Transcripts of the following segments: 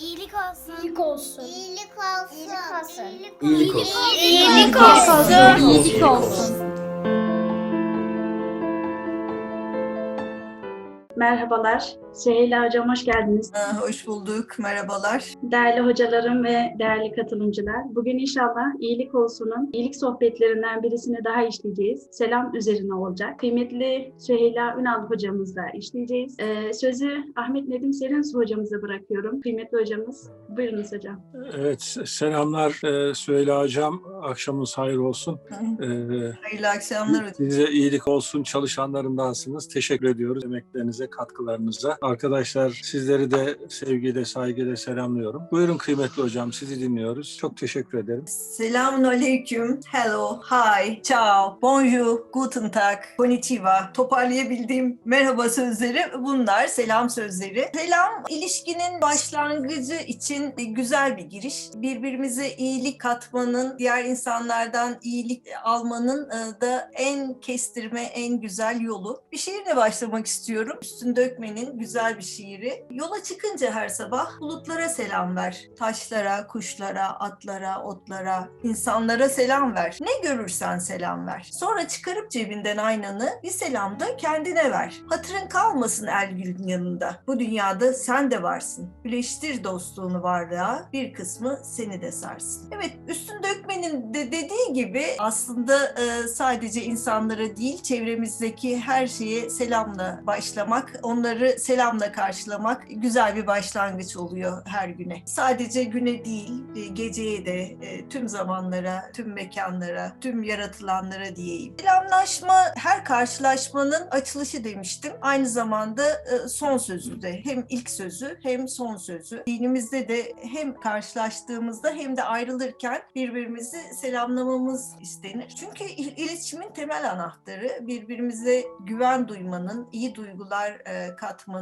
İyilik olsun. İyilik olsun. İyilik olsun. İyilik olsun. İyilik olsun. İyilik olsun. İyilik olsun. Merhabalar. Süheyla Hocam hoş geldiniz. Ha, Hoş bulduk, merhabalar. Değerli hocalarım ve değerli katılımcılar. Bugün inşallah iyilik olsunun iyilik sohbetlerinden birisini daha işleyeceğiz. Selam üzerine olacak. Kıymetli Süheyla Ünal hocamızla işleyeceğiz. Ee, sözü Ahmet Nedim Serinsu hocamıza bırakıyorum. Kıymetli hocamız. Buyurunuz hocam. Evet, selamlar e, Süheyla Hocam. Akşamınız hayır olsun. E, Hayırlı akşamlar. size iyilik olsun çalışanlarındansınız. Teşekkür ediyoruz emeklerinize, katkılarınıza. Arkadaşlar sizleri de sevgiyle, saygıyla selamlıyorum. Buyurun kıymetli hocam, sizi dinliyoruz. Çok teşekkür ederim. Selamun aleyküm, hello, hi, ciao, bonjour, guten tag, konnichiwa. Toparlayabildiğim merhaba sözleri bunlar, selam sözleri. Selam, ilişkinin başlangıcı için güzel bir giriş. Birbirimize iyilik katmanın, diğer insanlardan iyilik almanın e, da en kestirme, en güzel yolu. Bir şiirle başlamak istiyorum. Üstün Dökmen'in güzel bir şiiri. Yola çıkınca her sabah bulutlara selam ver. Taşlara, kuşlara, atlara, otlara, insanlara selam ver. Ne görürsen selam ver. Sonra çıkarıp cebinden aynanı bir selam da kendine ver. Hatırın kalmasın el gülün yanında. Bu dünyada sen de varsın. Güleştir dostluğunu varlığa, bir kısmı seni de sarsın. Evet, Üstün Dökmen'in de dediği gibi aslında e, sadece insanlara değil, çevremizdeki her şeye selamla başlamak, onları selamla karşılamak güzel bir başlangıç oluyor her güne. Sadece güne değil, e, geceye de, e, tüm zamanlara, tüm mekanlara, tüm yaratılanlara diyeyim. Selamlaşma her karşılaşmanın açılışı demiştim. Aynı zamanda e, son sözü de. Hem ilk sözü hem son sözü. Dinimizde de hem karşılaştığımızda hem de ayrılırken birbirimizi selamlamamız istenir. Çünkü il- iletişimin temel anahtarı birbirimize güven duymanın, iyi duygular e,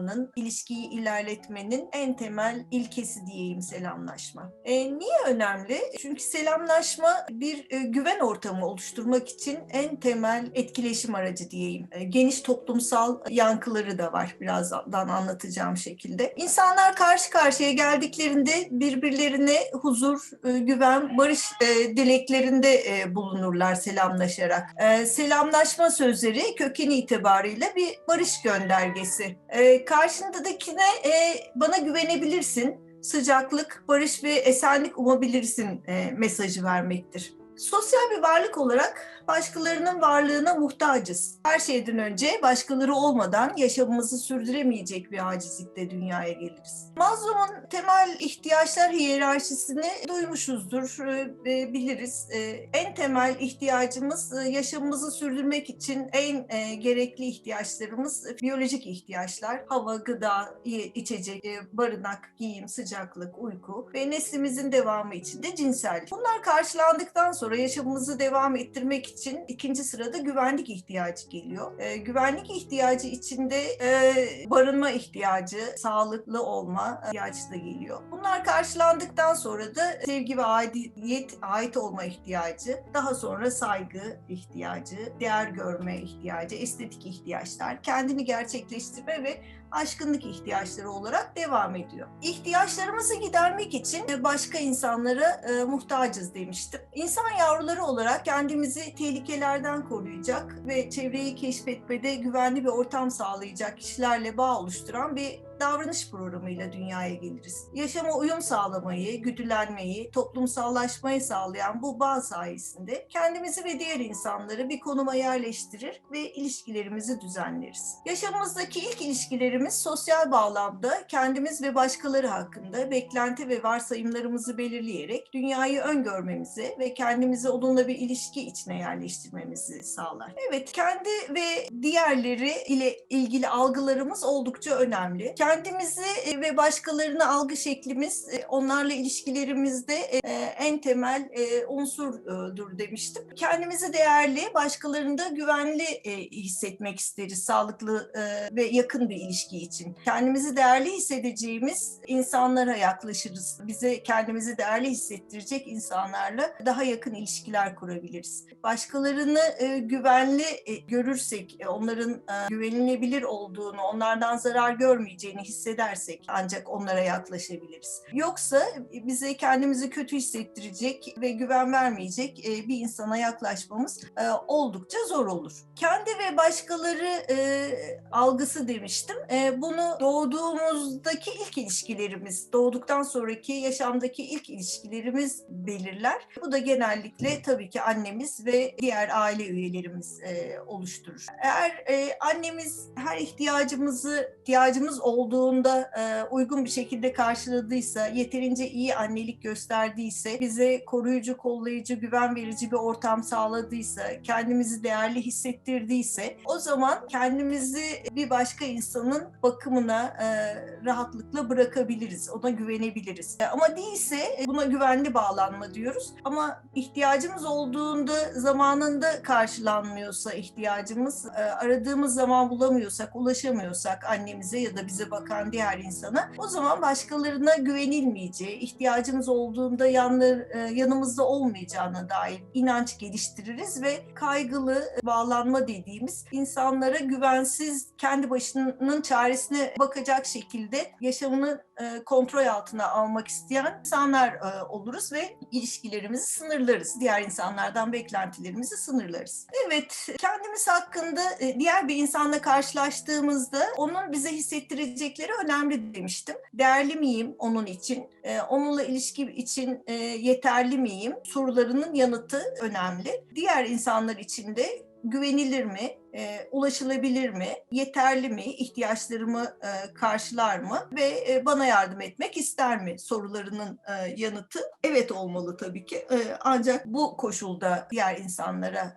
katmanın, ilişkiyi ilerletmenin en temel ilkesi diyeyim selamlaşma. E, niye önemli? Çünkü selamlaşma bir e, güven ortamı oluşturmak için en temel etkileşim aracı diyeyim. E, geniş toplumsal yankıları da var birazdan anlatacağım şekilde. İnsanlar karşı karşıya geldiklerinde birbirlerine huzur, e, güven, barış e, dileklerinde e, bulunurlar selamlaşarak. E, selamlaşma sözleri kökeni itibariyle bir barış göndergesi. E, karşındakine e, bana güvenebilirsin, sıcaklık, barış ve esenlik umabilirsin e, mesajı vermektir. Sosyal bir varlık olarak başkalarının varlığına muhtacız. Her şeyden önce başkaları olmadan yaşamımızı sürdüremeyecek bir acizlikle dünyaya geliriz. Maslow'un temel ihtiyaçlar hiyerarşisini duymuşuzdur, e, e, biliriz. E, En temel ihtiyacımız yaşamımızı sürdürmek için en gerekli ihtiyaçlarımız biyolojik ihtiyaçlar. Hava, gıda, içecek, barınak, giyim, sıcaklık, uyku ve neslimizin devamı için de cinsel. Bunlar karşılandıktan sonra yaşamımızı devam ettirmek için ikinci sırada güvenlik ihtiyacı geliyor. E, güvenlik ihtiyacı içinde e, barınma ihtiyacı, sağlıklı olma ihtiyacı da geliyor. Bunlar karşılandıktan sonra da sevgi ve aidiyet, ait olma ihtiyacı, daha sonra saygı ihtiyacı, değer görme ihtiyacı, estetik ihtiyaçlar, kendini gerçekleştirme ve aşkınlık ihtiyaçları olarak devam ediyor. İhtiyaçlarımızı gidermek için e, başka insanlara e, muhtacız demiştim. İnsan yavruları olarak kendimizi tehlikelerden koruyacak ve çevreyi keşfetmede güvenli bir ortam sağlayacak kişilerle bağ oluşturan bir davranış programıyla dünyaya geliriz. Yaşama uyum sağlamayı, güdülenmeyi, toplumsallaşmayı sağlayan bu bağ sayesinde kendimizi ve diğer insanları bir konuma yerleştirir ve ilişkilerimizi düzenleriz. Yaşamımızdaki ilk ilişkilerimiz sosyal bağlamda kendimiz ve başkaları hakkında beklenti ve varsayımlarımızı belirleyerek dünyayı öngörmemizi ve kendimizi onunla bir ilişki içine yerleştirmemizi sağlar. Evet, kendi ve diğerleri ile ilgili algılarımız oldukça önemli. Kendimizi e, ve başkalarını algı şeklimiz e, onlarla ilişkilerimizde e, en temel unsurdur demiştim. Kendimizi değerli, başkalarını da güvenli hissetmek isteriz sağlıklı ve yakın bir ilişki için. Kendimizi değerli hissedeceğimiz insanlara yaklaşırız. Bize kendimizi değerli hissettirecek insanlarla daha yakın ilişkiler kurabiliriz. Başkalarını güvenli görürsek, onların güvenilebilir olduğunu, onlardan zarar görmeyeceğini güvendiğini hissedersek ancak onlara yaklaşabiliriz. Yoksa bize kendimizi kötü hissettirecek ve güven vermeyecek e, bir insana yaklaşmamız e, oldukça zor olur. Kendi ve başkaları e, algısı demiştim. Bunu doğduğumuzdaki ilk ilişkilerimiz, doğduktan sonraki yaşamdaki ilk ilişkilerimiz belirler. Bu da genellikle tabii ki annemiz ve diğer aile üyelerimiz oluşturur. Eğer annemiz her ihtiyacımızı ihtiyacımız olduğunda e, uygun bir şekilde karşıladıysa, yeterince iyi annelik gösterdiyse, bize koruyucu, kollayıcı, güven verici bir ortam sağladıysa, kendimizi değerli hissettirdiyse, o zaman kendimizi bir başka insanın bakımına e, rahatlıkla bırakabiliriz, ona güvenebiliriz. E, Ama değilse e, buna güvenli bağlanma diyoruz. Ama ihtiyacımız olduğunda zamanında karşılanmıyorsa ihtiyacımız, e, aradığımız zaman bulamıyorsak, ulaşamıyorsak annemize ya da bize bakan diğer insana o zaman başkalarına güvenilmeyeceği, ihtiyacımız olduğunda yanlar, e, yanımızda olmayacağına dair inanç geliştiririz ve kaygılı bağlanma dediğimiz insanlara güvensiz kendi başının çaresine bakacak şekilde yaşamını e, kontrol altına almak isteyen insanlar e, oluruz ve ilişkilerimizi sınırlarız. Diğer insanlardan beklentilerimizi sınırlarız. Evet, kendimiz hakkında e, diğer bir insanla karşılaştığımızda onun bize hissettirecekleri önemli demiştim. Değerli miyim onun için? E, Onunla ilişki için e, yeterli miyim? Sorularının yanıtı önemli. Diğer insanlar için de güvenilir mi, e, ulaşılabilir mi, yeterli mi, ihtiyaçlarımı e, karşılar mı ve e, bana yardım etmek ister mi sorularının e, yanıtı evet olmalı tabii ki. Ancak bu koşulda diğer insanlara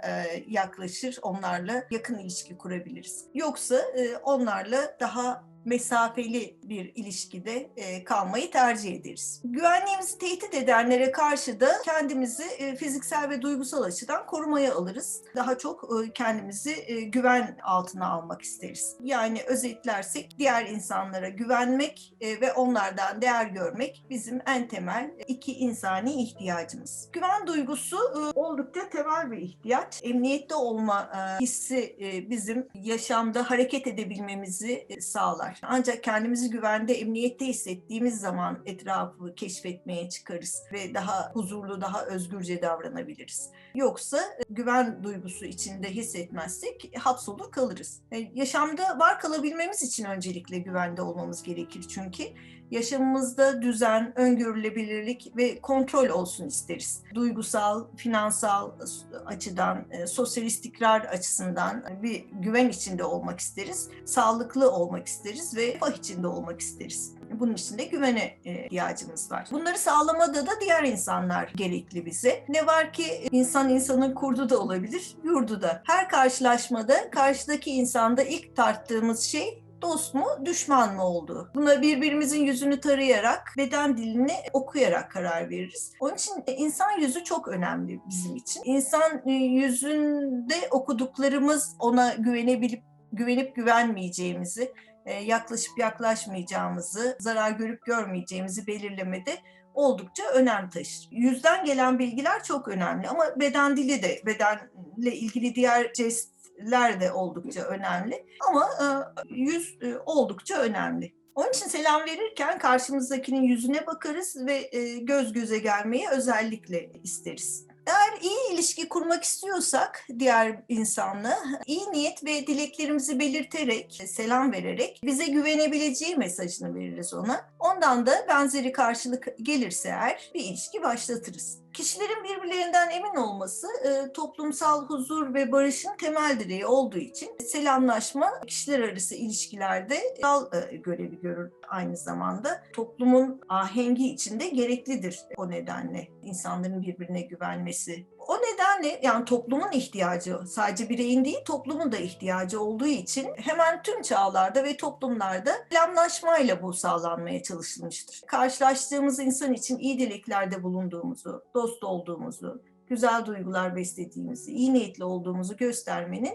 yaklaşır, onlarla yakın ilişki kurabiliriz. Yoksa onlarla daha mesafeli bir ilişkide e, kalmayı tercih ederiz. Güvenliğimizi tehdit edenlere karşı da kendimizi e, fiziksel ve duygusal açıdan korumaya alırız. Daha çok e, kendimizi güven altına almak isteriz. Yani özetlersek diğer insanlara güvenmek ve onlardan değer görmek bizim en temel iki insani ihtiyacımız. Güven duygusu oldukça temel bir ihtiyaç. Emniyette olma hissi bizim yaşamda hareket edebilmemizi sağlar. Ancak kendimizi güvende, emniyette hissettiğimiz zaman etrafı keşfetmeye çıkarız ve daha huzurlu, daha özgürce davranabiliriz. Yoksa e, güven duygusu içinde hissetmezsek hapsolur kalırız. E, Yaşamda var kalabilmemiz için öncelikle güvende olmamız gerekir çünkü yaşamımızda düzen, öngörülebilirlik ve kontrol olsun isteriz. Duygusal, finansal açıdan, e, sosyal istikrar açısından bir güven içinde olmak isteriz. Sağlıklı olmak isteriz ve refah içinde olmak isteriz. Bunun için de güvene e, ihtiyacımız var. Bunları sağlamada da diğer insanlar gerekli bize. Ne var ki insan insanın kurdu da olabilir, yurdu da. Her karşılaşmada karşıdaki insanda ilk tarttığımız şey dost mu, düşman mı olduğu. Buna birbirimizin yüzünü tarayarak, beden dilini okuyarak karar veririz. Onun için insan yüzü çok önemli bizim için. İnsan e, yüzünde okuduklarımız ona güvenebilip güvenip güvenmeyeceğimizi, e, yaklaşıp yaklaşmayacağımızı, zarar görüp görmeyeceğimizi belirlemede oldukça önem taşır. Yüzden gelen bilgiler çok önemli ama beden dili de, bedenle ilgili diğer jestler de oldukça önemli. Ama e, yüz e, oldukça önemli. Onun için selam verirken karşımızdakinin yüzüne bakarız ve e, göz göze gelmeyi özellikle isteriz. Eğer iyi ilişki kurmak istiyorsak diğer insanla iyi niyet ve dileklerimizi belirterek, selam vererek bize güvenebileceği mesajını veririz ona. Ondan da benzeri karşılık gelirse eğer bir ilişki başlatırız. Kişilerin birbirlerinden emin olması e, toplumsal huzur ve barışın temel direği olduğu için selamlaşma kişiler arası ilişkilerde dal e, görevi görür aynı zamanda. Toplumun ahengi içinde gereklidir o nedenle insanların birbirine güvenmesi. O nedenle yani toplumun ihtiyacı sadece bireyin değil toplumun da ihtiyacı olduğu için hemen tüm çağlarda ve toplumlarda selamlaşmayla bu sağlanmaya çalışılmıştır. Karşılaştığımız insan için iyi dileklerde bulunduğumuzu, dost olduğumuzu, güzel duygular beslediğimizi, iyi niyetli olduğumuzu göstermenin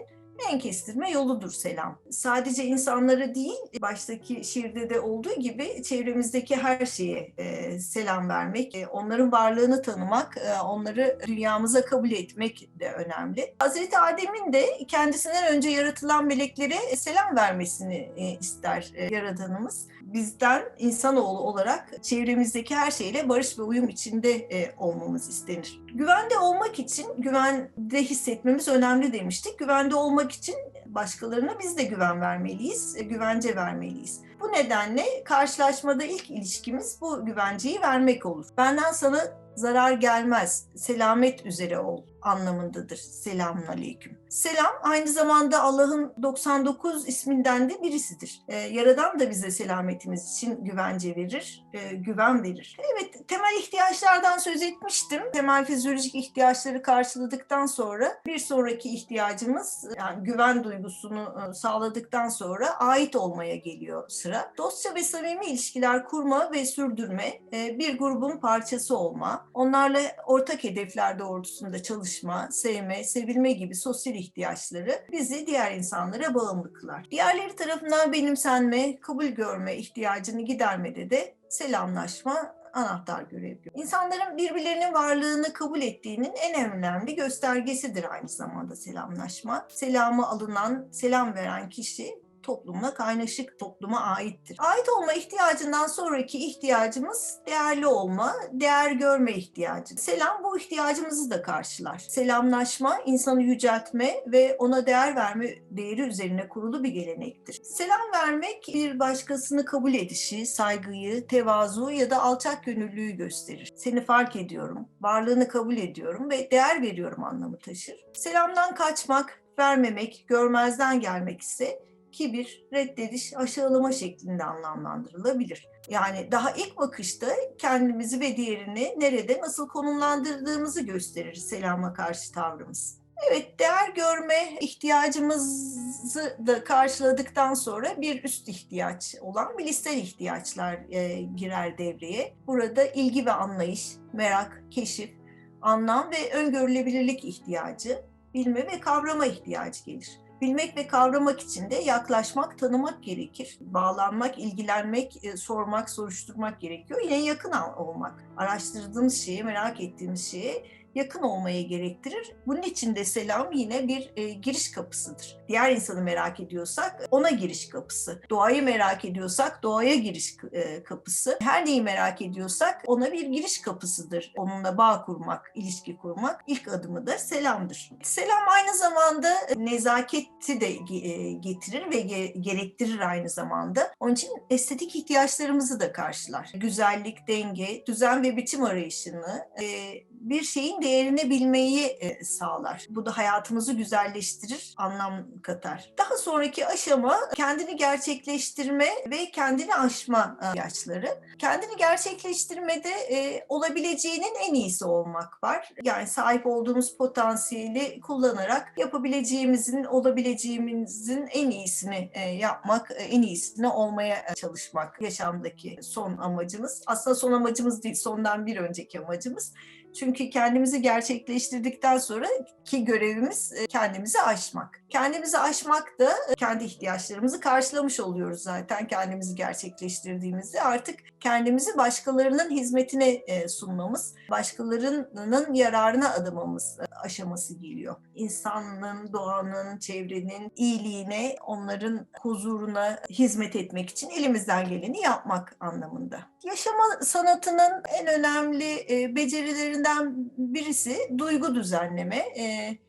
en kestirme yoludur selam. Sadece insanlara değil, baştaki şiirde de olduğu gibi çevremizdeki her şeye e, selam vermek, e, onların varlığını tanımak, e, onları dünyamıza kabul etmek de önemli. Hazreti Adem'in de kendisinden önce yaratılan meleklere selam vermesini e, ister e, Yaradanımız. Bizden insanoğlu olarak çevremizdeki her şeyle barış ve uyum içinde e, olmamız istenir. Güvende olmak için güvende hissetmemiz önemli demiştik. Güvende olmak için başkalarına biz de güven vermeliyiz, e, güvence vermeliyiz. Bu nedenle karşılaşmada ilk ilişkimiz bu güvenceyi vermek olur. Benden sana zarar gelmez, selamet üzere ol anlamındadır. Selamun aleyküm. Selam aynı zamanda Allah'ın 99 isminden de birisidir. Ee, Yaradan da bize selametimiz için güvence verir, e, güven verir. Evet, temel ihtiyaçlardan söz etmiştim. Temel fizyolojik ihtiyaçları karşıladıktan sonra bir sonraki ihtiyacımız yani güven duygusunu e, sağladıktan sonra ait olmaya geliyor sıra. Dostça ve samimi ilişkiler kurma ve sürdürme, e, bir grubun parçası olma, onlarla ortak hedefler doğrultusunda çalışma, sevme, sevilme gibi sosyal ihtiyaçları bizi diğer insanlara bağımlı kılar. Diğerleri tarafından benimsenme, kabul görme ihtiyacını gidermede de selamlaşma anahtar görev görüyor. İnsanların birbirlerinin varlığını kabul ettiğinin en önemli göstergesidir aynı zamanda selamlaşma. Selamı alınan, selam veren kişi toplumla kaynaşık topluma aittir. Ait olma ihtiyacından sonraki ihtiyacımız değerli olma, değer görme ihtiyacı. Selam bu ihtiyacımızı da karşılar. Selamlaşma insanı yüceltme ve ona değer verme değeri üzerine kurulu bir gelenektir. Selam vermek bir başkasını kabul edişi, saygıyı, tevazu ya da alçak gönüllüyü gösterir. Seni fark ediyorum, varlığını kabul ediyorum ve değer veriyorum anlamı taşır. Selamdan kaçmak, vermemek, görmezden gelmek ise kibir, reddediş, aşağılama şeklinde anlamlandırılabilir. Yani daha ilk bakışta kendimizi ve diğerini nerede nasıl konumlandırdığımızı gösterir selama karşı tavrımız. Evet, değer görme ihtiyacımızı da karşıladıktan sonra bir üst ihtiyaç olan bilişsel ihtiyaçlar e, girer devreye. Burada ilgi ve anlayış, merak, keşif, anlam ve öngörülebilirlik ihtiyacı, bilme ve kavrama ihtiyacı gelir. Bilmek ve kavramak için de yaklaşmak, tanımak gerekir. Bağlanmak, ilgilenmek, e, sormak, soruşturmak gerekiyor. Yine yakın olmak. Araştırdığımız şeye, merak ettiğimiz şeye yakın olmayı gerektirir. Bunun için de selam yine bir e, giriş kapısıdır. Diğer insanı merak ediyorsak ona giriş kapısı. Doğayı merak ediyorsak doğaya giriş e, kapısı. Her neyi merak ediyorsak ona bir giriş kapısıdır. Onunla bağ kurmak, ilişki kurmak ilk adımı da selamdır. Selam aynı zamanda nezaketi de e, getirir ve ge- gerektirir aynı zamanda. Onun için estetik ihtiyaçlarımızı da karşılar. Güzellik, denge, düzen ve biçim arayışını e, bir şeyin değerini bilmeyi e, sağlar. Bu da hayatımızı güzelleştirir, anlam katar. Daha sonraki aşama kendini gerçekleştirme ve kendini aşma e, ihtiyaçları. Kendini gerçekleştirmede e, olabileceğinin en iyisi olmak var. Yani sahip olduğumuz potansiyeli kullanarak yapabileceğimizin, olabileceğimizin en iyisini e, yapmak, e, en iyisini olmaya çalışmak yaşamdaki son amacımız. Aslında son amacımız değil, sondan bir önceki amacımız. Çünkü kendimizi gerçekleştirdikten sonra ki görevimiz e, kendimizi aşmak. Kendimizi aşmak da e, kendi ihtiyaçlarımızı karşılamış oluyoruz zaten kendimizi gerçekleştirdiğimizde. Artık kendimizi başkalarının hizmetine e, sunmamız, başkalarının yararına adamamız aşaması geliyor. İnsanın, doğanın, çevrenin iyiliğine, onların huzuruna hizmet etmek için elimizden geleni yapmak anlamında. Yaşama sanatının en önemli becerilerinden birisi duygu düzenleme.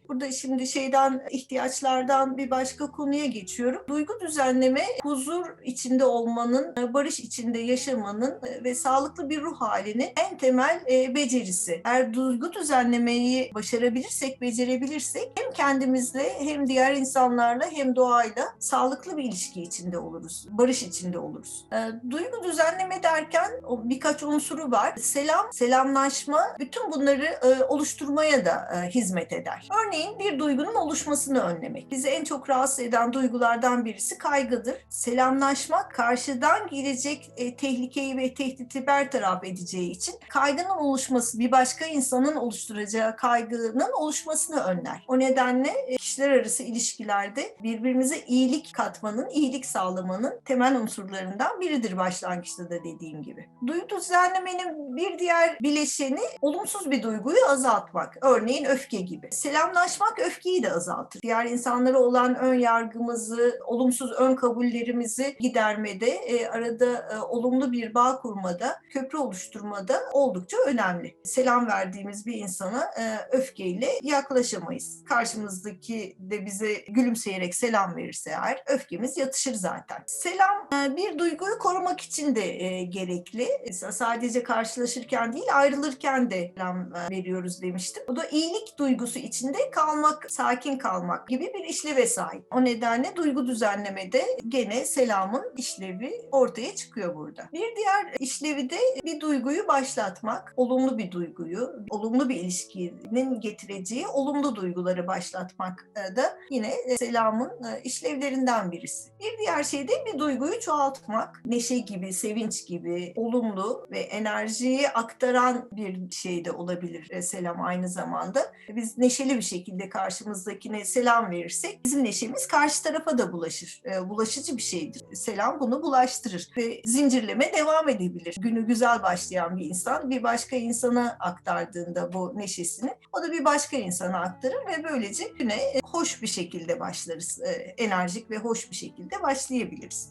Burada şimdi şeyden ihtiyaçlardan bir başka konuya geçiyorum. Duygu düzenleme huzur içinde olmanın, barış içinde yaşamanın ve sağlıklı bir ruh halinin en temel e, becerisi. Eğer duygu düzenlemeyi başarabilirsek, becerebilirsek hem kendimizle hem diğer insanlarla hem doğayla sağlıklı bir ilişki içinde oluruz. Barış içinde oluruz. E, duygu düzenleme derken birkaç unsuru var. Selam, selamlaşma bütün bunları e, oluşturmaya da e, hizmet eder. Örneğin Örneğin bir duygunun oluşmasını önlemek. Bizi en çok rahatsız eden duygulardan birisi kaygıdır. Selamlaşmak karşıdan gelecek e, tehlikeyi ve tehditi bertaraf edeceği için kaygının oluşması bir başka insanın oluşturacağı kaygının oluşmasını önler. O nedenle e, kişiler arası ilişkilerde birbirimize iyilik katmanın, iyilik sağlamanın temel unsurlarından biridir başlangıçta da dediğim gibi. Duygu düzenlemenin bir diğer bileşeni olumsuz bir duyguyu azaltmak. Örneğin öfke gibi. Selamlaşmak öfkeyi de azaltır. Diğer insanlara olan ön yargımızı, olumsuz ön kabullerimizi gidermede, e, arada e, olumlu bir bağ kurmada, köprü oluşturmada oldukça önemli. Selam verdiğimiz bir insana e, öfkeyle yaklaşamayız. Karşımızdaki de bize gülümseyerek selam verirse eğer öfkemiz yatışır zaten. Selam e, bir duyguyu korumak için de e, gerekli. Mesela sadece karşılaşırken değil ayrılırken de selam e, veriyoruz demiştim. Bu da iyilik duygusu içinde kalmak, sakin kalmak gibi bir işleve sahip. O nedenle duygu düzenlemede gene selamın işlevi ortaya çıkıyor burada. Bir diğer işlevi de bir duyguyu başlatmak, olumlu bir duyguyu, olumlu bir ilişkinin getireceği olumlu duyguları başlatmak e, da yine e, selamın e, işlevlerinden birisi. Bir diğer şey de bir duyguyu çoğaltmak. Neşe gibi, sevinç gibi olumlu ve enerjiyi aktaran bir şey de olabilir selam aynı zamanda. Biz neşeli bir şekilde karşımızdakine selam verirsek bizim neşemiz karşı tarafa da bulaşır. E, Bulaşıcı bir şeydir. Selam bunu bulaştırır ve zincirleme devam edebilir. Günü güzel başlayan bir insan bir başka insana aktardığında bu neşesini o da bir başka insana aktarır ve böylece güne e, hoş bir şekilde başlarız. E, Enerjik ve hoş bir şekilde başlayabiliriz.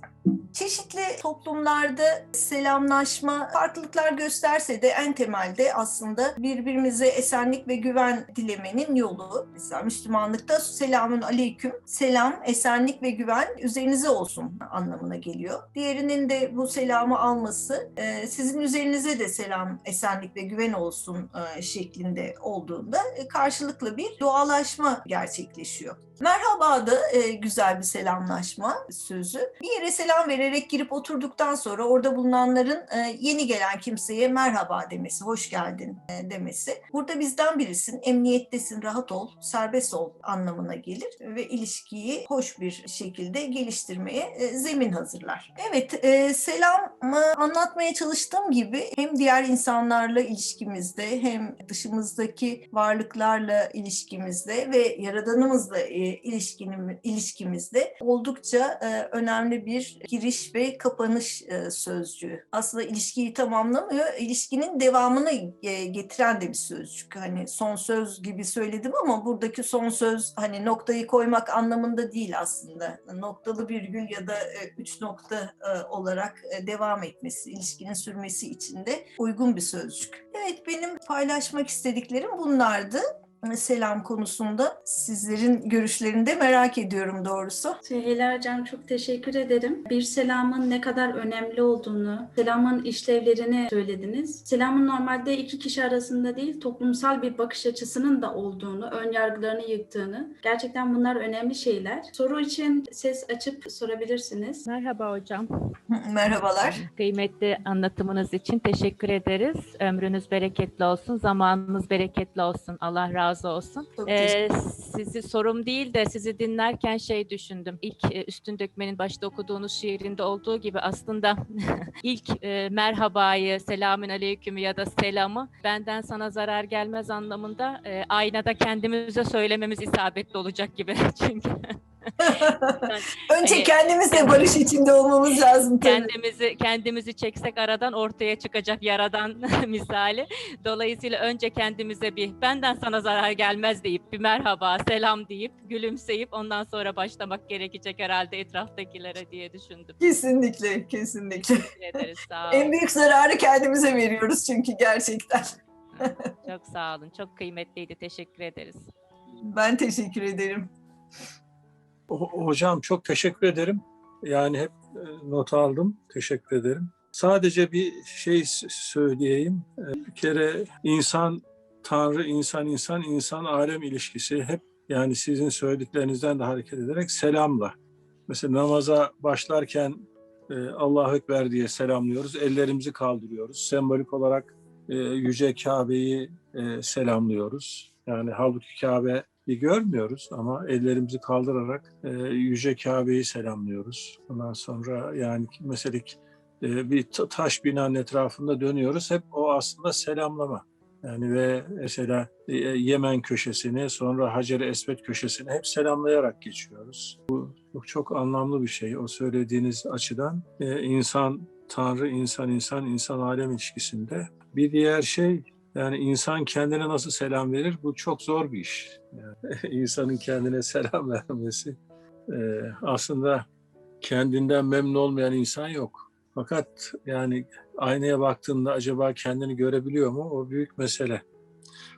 Çeşitli toplumlarda selamlaşma farklılıklar gösterse de en temelde aslında birbirimize esenlik ve güven dilemenin yolu. Mesela Müslümanlıkta selamun aleyküm, selam, esenlik ve güven üzerinize olsun anlamına geliyor. Diğerinin de bu selamı alması e, sizin üzerinize de selam, esenlik ve güven olsun e, şeklinde olduğunda e, karşılıklı bir dualaşma gerçekleşiyor. Merhaba da e, güzel bir selamlaşma sözü. Bir yere selam vererek girip oturduktan sonra orada bulunanların e, yeni gelen kimseye merhaba demesi, hoş geldin e, demesi. Burada bizden birisin, emniyettesin, rahat ol, serbest ol anlamına gelir ve ilişkiyi hoş bir şekilde geliştirmeye e, zemin hazırlar. Evet, e, selamı anlatmaya çalıştığım gibi hem diğer insanlarla ilişkimizde hem dışımızdaki varlıklarla ilişkimizde ve yaradanımızla e, ilişkinim, ilişkimizde oldukça e, önemli bir giriş ve kapanış e, sözcüğü. Aslında ilişkiyi tamamlamıyor, ilişkinin devamını e, getiren de bir sözcük. Hani son söz gibi söyledim ama buradaki son söz hani noktayı koymak anlamında değil aslında. Noktalı virgül ya da üç nokta olarak devam etmesi, ilişkinin sürmesi için de uygun bir sözcük. Evet benim paylaşmak istediklerim bunlardı selam konusunda sizlerin görüşlerini de merak ediyorum doğrusu. Süheyla Hocam çok teşekkür ederim. Bir selamın ne kadar önemli olduğunu, selamın işlevlerini söylediniz. Selamın normalde iki kişi arasında değil, toplumsal bir bakış açısının da olduğunu, ön yargılarını yıktığını. Gerçekten bunlar önemli şeyler. Soru için ses açıp sorabilirsiniz. Merhaba hocam. Merhabalar. Kıymetli anlatımınız için teşekkür ederiz. Ömrünüz bereketli olsun, zamanınız bereketli olsun. Allah razı olsun. Çok Ee, sizi sorum değil de sizi dinlerken şey düşündüm. İlk e, Üstün Dökmen'in başta okuduğunuz şiirinde olduğu gibi aslında ilk e, merhabayı, selamün aleyküm ya da selamı benden sana zarar gelmez anlamında e, aynada kendimize söylememiz isabetli olacak gibi. Çünkü Önce Hani- kendimizle barış içinde olmamız lazım tabii. kendimizi kendimizi çeksek aradan ortaya çıkacak yaradan misali. Dolayısıyla önce kendimize bir benden sana zarar gelmez deyip bir merhaba, selam deyip gülümseyip ondan sonra başlamak gerekecek herhalde etraftakilere diye düşündüm. Kesinlikle, kesinlikle. Teşekkür ederiz. Sağ En büyük zararı kendimize veriyoruz çünkü gerçekten. Çok sağ olun. Çok kıymetliydi. Teşekkür ederiz. Ben teşekkür ederim. Ho- Hocam çok teşekkür ederim. Yani hep e, not aldım. Teşekkür ederim. Sadece bir şey söyleyeyim. E, Bir kere insan, Tanrı, insan, insan, insan, alem ilişkisi hep yani sizin söylediklerinizden de hareket ederek selamla. Mesela namaza başlarken e, Allahu Ekber diye selamlıyoruz. Ellerimizi kaldırıyoruz. Sembolik olarak e, Yüce Kabe'yi selamlıyoruz. Yani halbuki Kabe görmüyoruz ama ellerimizi kaldırarak e, Yüce Kabe'yi selamlıyoruz. Ondan sonra yani mesela e, bir ta- taş binanın etrafında dönüyoruz. Hep o aslında selamlama. Yani ve mesela e, Yemen köşesini sonra Hacer-i Esved köşesini hep selamlayarak geçiyoruz. Bu çok, çok anlamlı bir şey o söylediğiniz açıdan. E, insan, Tanrı, insan, insan, insan alem ilişkisinde. Bir diğer şey yani insan kendine nasıl selam verir? Bu çok zor bir iş. Yani insanın kendine selam vermesi. e, aslında kendinden memnun olmayan insan yok. Fakat yani aynaya baktığında acaba kendini görebiliyor mu? O büyük mesele.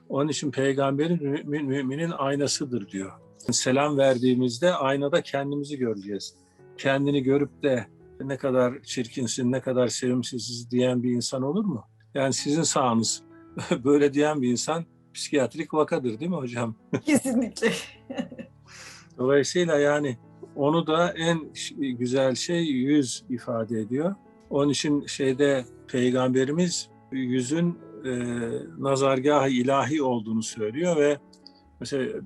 Onun için peygamberin mümin, müminin aynasıdır diyor. Selam verdiğimizde aynada kendimizi göreceğiz. Kendini görüp de ne kadar çirkinsin, ne kadar sevimsiziz diyen bir insan olur mu? Yani sizin sağınız böyle diyen bir insan psikiyatrik vakadır değil mi hocam? Kesinlikle. Dolayısıyla yani onu da en güzel şey yüz ifade ediyor. Onun için şeyde peygamberimiz yüzün e, nazargahı ilahi olduğunu söylüyor ve mesela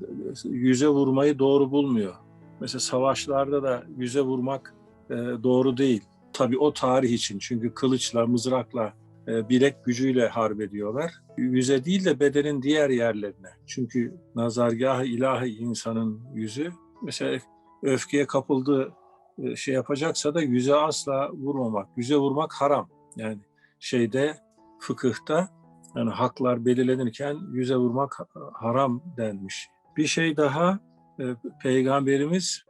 yüze vurmayı doğru bulmuyor. Mesela savaşlarda da yüze vurmak e, doğru değil. Tabii o tarih için çünkü kılıçla, mızrakla, e, bilek gücüyle harp ediyorlar. Yüze değil de bedenin diğer yerlerine. Çünkü nazargahı ilahi insanın yüzü mesela öfkeye kapıldığı e, şey yapacaksa da yüze asla vurmamak. Yüze vurmak haram. Yani şeyde fıkıhta yani haklar belirlenirken yüze vurmak haram denmiş. Bir şey daha e, peygamberimiz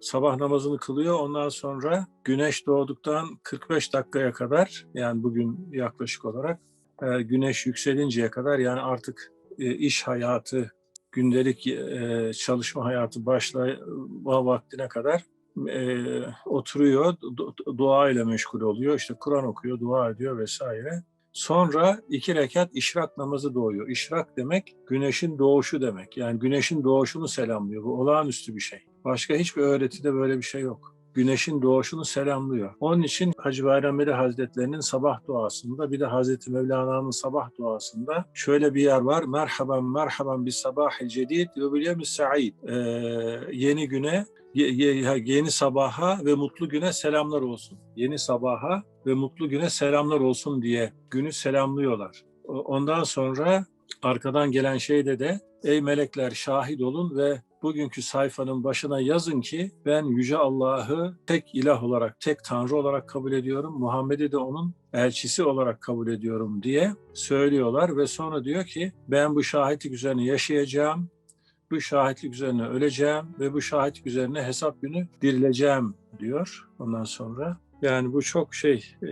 sabah namazını kılıyor. Ondan sonra güneş doğduktan 45 dakikaya kadar yani bugün yaklaşık olarak e, güneş yükselinceye kadar yani artık e, iş hayatı gündelik e, çalışma hayatı başlama vaktine kadar oturuyor, du- dua ile meşgul oluyor. İşte Kur'an okuyor, dua ediyor vesaire. Sonra iki rekat işrak namazı doğuyor. İşrak demek güneşin doğuşu demek. Yani güneşin doğuşunu selamlıyor. Bu olağanüstü bir şey. Başka hiçbir öğretide böyle bir şey yok. Güneşin doğuşunu selamlıyor. Onun için Hacı Bayram Veli Hazretlerinin sabah duasında bir de Hazreti Mevlana'nın sabah duasında şöyle bir yer var. Merhaban merhaban bis sabahil cedid ve bil yevmis sa'id. Ee, yeni güne ye- ye- yeni sabaha ve mutlu güne selamlar olsun. Yeni sabaha ve mutlu güne selamlar olsun diye günü selamlıyorlar. Ondan sonra arkadan gelen şeyde de ey melekler şahit olun ve bugünkü sayfanın başına yazın ki ben Yüce Allah'ı tek ilah olarak, tek Tanrı olarak kabul ediyorum. Muhammed'i de onun elçisi olarak kabul ediyorum diye söylüyorlar ve sonra diyor ki ben bu şahitlik üzerine yaşayacağım bu şahitlik üzerine öleceğim ve bu şahitlik üzerine hesap günü dirileceğim diyor ondan sonra. Yani bu çok şey e,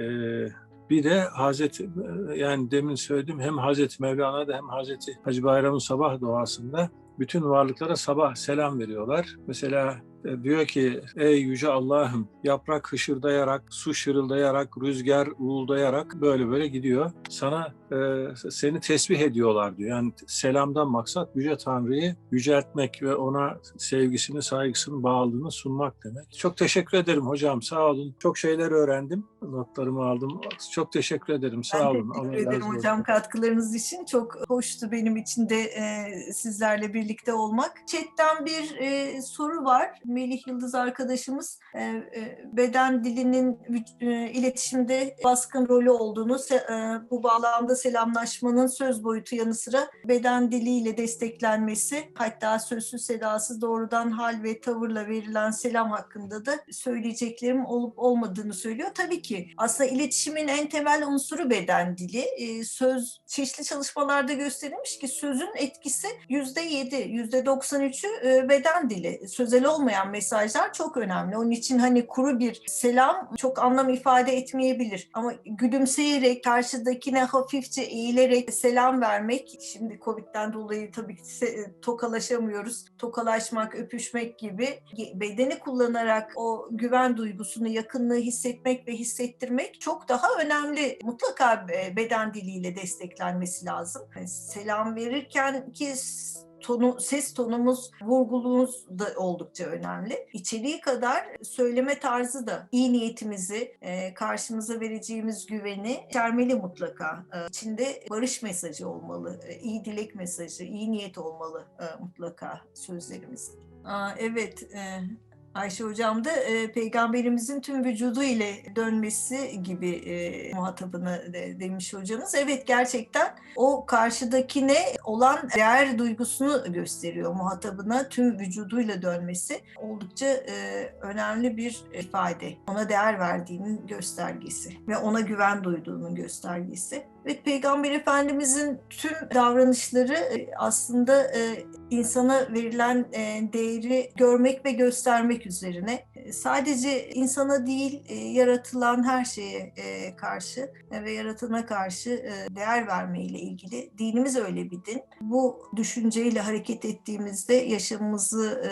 bir de Hazreti yani demin söyledim hem Hazreti Mevlana'da hem Hazreti Hacı Bayram'ın sabah duasında bütün varlıklara sabah selam veriyorlar. Mesela e, diyor ki ey yüce Allah'ım yaprak hışırdayarak, su şırıldayarak, rüzgar uğuldayarak böyle böyle gidiyor. Sana e, seni tesbih ediyorlar diyor. Yani selamdan maksat yüce Tanrı'yı yüceltmek ve ona sevgisini, saygısını, bağlılığını sunmak demek. Çok teşekkür ederim hocam. Sağ olun. Çok şeyler öğrendim. Notlarımı aldım. Çok teşekkür ederim. Sağ Ben olun. teşekkür Allah ederim razı olsun. hocam katkılarınız için. Çok hoştu benim için de e, sizlerle birlikte olmak. Chat'ten bir e, soru var. Melih Yıldız arkadaşımız e, e, beden dilinin e, iletişimde baskın rolü olduğunu, e, bu bağlamda selamlaşmanın söz boyutu yanı sıra beden diliyle desteklenmesi, hatta sözsüz sedasız doğrudan hal ve tavırla verilen selam hakkında da söyleyeceklerim olup olmadığını söylüyor. Tabii ki aslında iletişimin en temel unsuru beden dili. Ee, söz çeşitli çalışmalarda gösterilmiş ki sözün etkisi yüzde yedi, yüzde doksan üçü e, beden dili. Sözel olmayan mesajlar çok önemli. Onun için hani kuru bir selam çok anlam ifade etmeyebilir. Ama gülümseyerek, karşıdakine hafifçe eğilerek selam vermek, şimdi Covid'den dolayı tabii ki tokalaşamıyoruz. Tokalaşmak, öpüşmek gibi bedeni kullanarak o güven duygusunu, yakınlığı hissetmek ve hissettirmek çok daha önemli. Mutlaka be- beden diliyle desteklenmesi lazım. Yani selam verirken ki tonu, ses tonumuz, vurgulumuz da oldukça önemli. İçeriği kadar söyleme tarzı da iyi niyetimizi, e, karşımıza vereceğimiz güveni içermeli mutlaka. E, içinde barış mesajı olmalı, e, iyi dilek mesajı, iyi niyet olmalı e, mutlaka sözlerimiz. Aa, evet, e, Ayşe Hocam da e, peygamberimizin tüm vücudu ile dönmesi gibi e, muhatabını de, demiş hocamız. Evet gerçekten o karşıdakine olan değer duygusunu gösteriyor muhatabına tüm vücuduyla dönmesi oldukça e, önemli bir ifade. Ona değer verdiğinin göstergesi ve ona güven duyduğunun göstergesi. Ve Peygamber Efendimizin tüm davranışları e, aslında e, insana verilen e, değeri görmek ve göstermek üzerine. Sadece insana değil, yaratılan her şeye karşı ve yaratana karşı değer vermeyle ilgili. Dinimiz öyle bir din. Bu düşünceyle hareket ettiğimizde yaşamımızı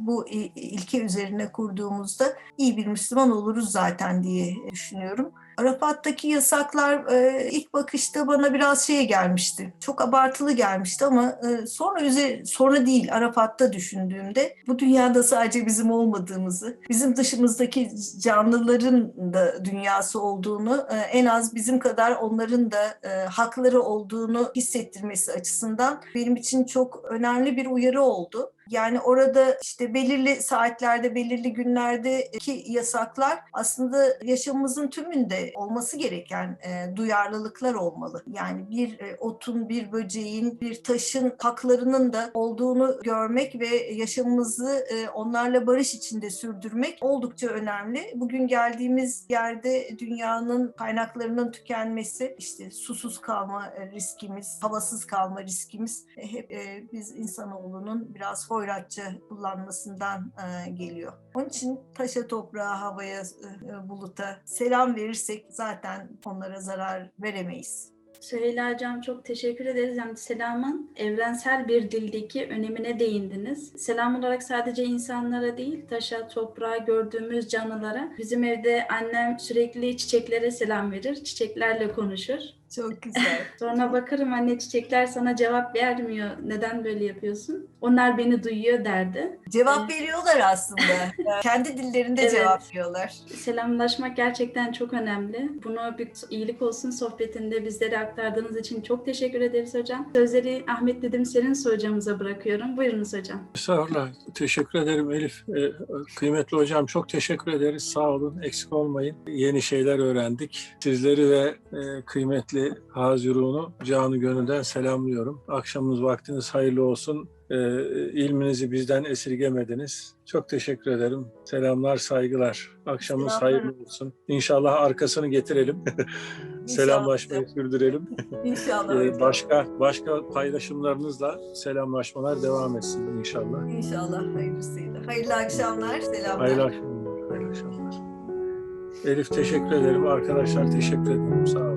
bu ilke üzerine kurduğumuzda iyi bir Müslüman oluruz zaten diye düşünüyorum. Arafat'taki yasaklar ilk bakışta bana biraz şey gelmişti. Çok abartılı gelmişti ama e, sonra üze sonra değil Arafat'ta düşündüğümde bu dünyada sadece bizim olmadığımızı, bizim dışımızdaki canlıların da dünyası olduğunu, e, en az bizim kadar onların da e, hakları olduğunu hissettirmesi açısından benim için çok önemli bir uyarı oldu. Yani orada işte belirli saatlerde, belirli günlerdeki yasaklar aslında yaşamımızın tümünde olması gereken e, duyarlılıklar olmalı. Yani bir e, otun, bir böceğin, bir taşın haklarının da olduğunu görmek ve yaşamımızı e, onlarla barış içinde sürdürmek oldukça önemli. Bugün geldiğimiz yerde dünyanın kaynaklarının tükenmesi, işte susuz kalma e, riskimiz, havasız kalma riskimiz e, hep e, biz insanoğlunun biraz hoyratça kullanmasından e, geliyor. Onun için taşa, toprağa, havaya, e, buluta selam verirsek zaten onlara zarar veremeyiz. Süheyla Hocam çok teşekkür ederiz. Yani selamın evrensel bir dildeki önemine değindiniz. Selam olarak sadece insanlara değil, taşa, toprağa, gördüğümüz canlılara. Bizim evde annem sürekli çiçeklere selam verir, çiçeklerle konuşur. Çok güzel. Sonra bakarım anne çiçekler sana cevap vermiyor. Neden böyle yapıyorsun? Onlar beni duyuyor derdi. Cevap veriyorlar aslında. Kendi dillerinde Evet. cevap veriyorlar. Selamlaşmak gerçekten çok önemli. Bunu bir iyilik olsun sohbetinde bizlere aktardığınız için çok teşekkür ederiz hocam. Sözleri Ahmet Dedim Serin hocamıza bırakıyorum. Buyurunuz hocam. Estağfurullah. Teşekkür ederim Elif. Ee, Kıymetli hocam çok teşekkür ederiz. Sağ olun. Eksik olmayın. Yeni şeyler öğrendik. Sizleri ve e, kıymetli Hazirun'u canı gönülden selamlıyorum. Akşamınız vaktiniz hayırlı olsun. Ee, ilminizi bizden esirgemediniz. Çok teşekkür ederim. Selamlar, saygılar. Akşamınız Selamlar. hayırlı olsun. İnşallah arkasını getirelim. Selamlaşmayı sürdürelim. İnşallah. Ee, başka başka paylaşımlarınızla selamlaşmalar devam etsin inşallah. İnşallah hayırlısıyla. Hayırlı akşamlar. Selamlar. Hayırlı akşamlar. Hayırlı akşamlar. Elif teşekkür ederim. Arkadaşlar teşekkür ederim. Sağ olun.